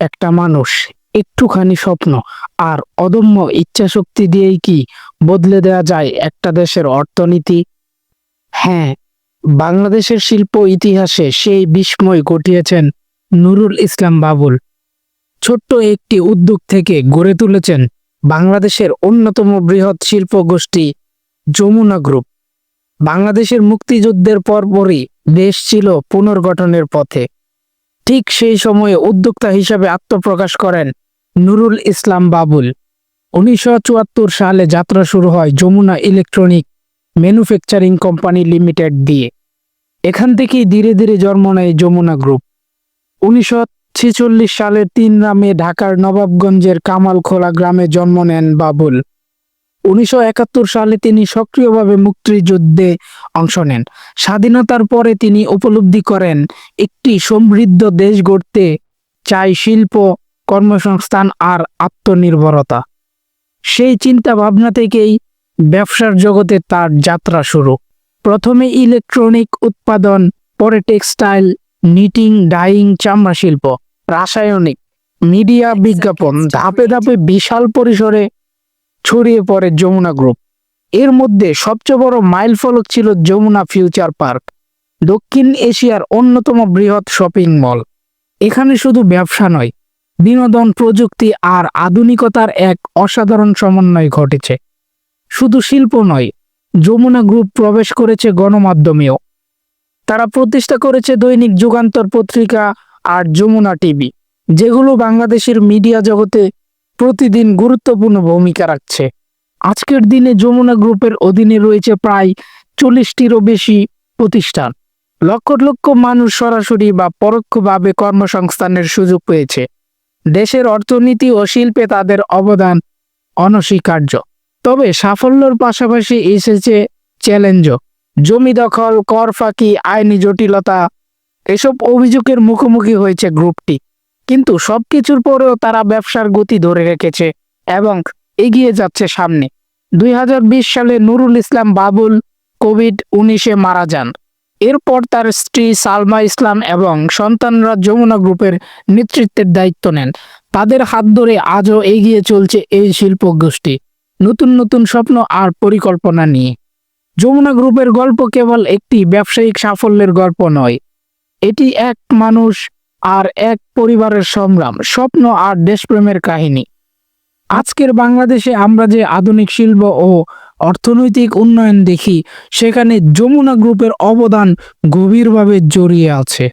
একটা মানুষ, একটুখানি স্বপ্ন আর অদম্য ইচ্ছাশক্তি দিয়েই কি বদলে দেওয়া যায় একটা দেশের অর্থনীতি? হ্যাঁ বাংলাদেশের শিল্প ইতিহাসে সেই বিস্ময় ঘটিয়েছেন নুরুল ইসলাম বাবুল। ছোট্ট একটি উদ্যোগ থেকে গড়ে তুলেছেন বাংলাদেশের অন্যতম বৃহৎ শিল্প গোষ্ঠী যমুনা গ্রুপ। বাংলাদেশের মুক্তিযুদ্ধের পরপরই দেশ ছিল পুনর্গঠনের পথে। ঠিক সেই সময়ে উদ্যোক্তা হিসাবে আত্মপ্রকাশ করেন নুরুল ইসলাম বাবুল। উনিশশো চুয়াত্তর সালে যাত্রা শুরু হয় Jamuna electronic manufacturing company limited দিয়ে। এখান থেকেই ধীরে ধীরে জন্ম নেয় যমুনা গ্রুপ। উনিশশো ছেচল্লিশ সালের তিন নামে ঢাকার নবাবগঞ্জের কামালখোলা গ্রামে জন্ম নেন বাবুল। উনিশশো একাত্তর সালে তিনি সক্রিয়ভাবে মুক্তিযুদ্ধে অংশ নেন। স্বাধীনতার পরে তিনি উপলব্ধি করেন, একটি সমৃদ্ধ দেশ গড়তে চাই শিল্প, কর্মসংস্থান আর আত্মনির্ভরতা। সেই চিন্তা ভাবনা থেকেই ব্যবসার জগতে তার যাত্রা শুরু। প্রথমে ইলেকট্রনিক উৎপাদন, পরে টেক্সটাইল, নিটিং ডাইং চামড়া শিল্প, রাসায়নিক, মিডিয়া বিজ্ঞাপন, ধাপে ধাপে বিশাল পরিসরে ছড়িয়ে পড়ে যমুনা গ্রুপ। এর মধ্যে সবচেয়ে বড় মাইল ফলক ছিল যমুনা ফিউচার পার্ক, দক্ষিণ এশিয়ার অন্যতম বৃহৎ শপিং মল। এখানে শুধু ব্যবসা নয়, বিনোদন, প্রযুক্তি আর আধুনিকতার এক অসাধারণ সমন্বয় ঘটেছে। শুধু শিল্প নয়, যমুনা গ্রুপ প্রবেশ করেছে গণমাধ্যমেও। তারা প্রতিষ্ঠা করেছে দৈনিক যুগান্তর পত্রিকা আর যমুনা টিভি, যেগুলো বাংলাদেশের মিডিয়া জগতে প্রতিদিন গুরুত্বপূর্ণ ভূমিকা রাখছে। আজকের দিনে যমুনা গ্রুপের অধীনে রয়েছে প্রায় চল্লিশটিরও বেশি প্রতিষ্ঠান। লক্ষ লক্ষ মানুষ সরাসরি বা পরোক্ষভাবে কর্মসংস্থানের সুযোগ পেয়েছে। দেশের অর্থনীতি ও শিল্পে তাদের অবদান অনস্বীকার্য। তবে সাফল্যর পাশাপাশি এসেছে চ্যালেঞ্জও। জমি দখল, কর ফাঁকি, আইনি জটিলতা, এসব অভিযোগের মুখোমুখি হয়েছে গ্রুপটি। কিন্তু সবকিছুর পরেও তারা ব্যবসার গতি ধরে রেখেছে এবং এগিয়ে যাচ্ছে সামনে। দুই হাজার বিশ সালে নুরুল ইসলাম বাবুল কোভিড উনিশে মারা যান। এরপর তার স্ত্রী সালমা ইসলাম এবং সন্তানরা যমুনা গ্রুপের নেতৃত্বের দায়িত্ব নেন। তাদের হাত ধরে আজও এগিয়ে চলছে এই শিল্প গোষ্ঠী নতুন নতুন স্বপ্ন আর পরিকল্পনা নিয়ে। যমুনা গ্রুপের গল্প কেবল একটি ব্যবসায়িক সাফল্যের গল্প নয়। এটি এক মানুষ আর এক পরিবারের সংগ্রাম, স্বপ্ন আর দেশপ্রেমের কাহিনী। আজকের বাংলাদেশে আমরা যে আধুনিক শিল্প ও অর্থনৈতিক উন্নয়ন দেখি, সেখানে যমুনা গ্রুপের অবদান গভীরভাবে জড়িয়ে আছে।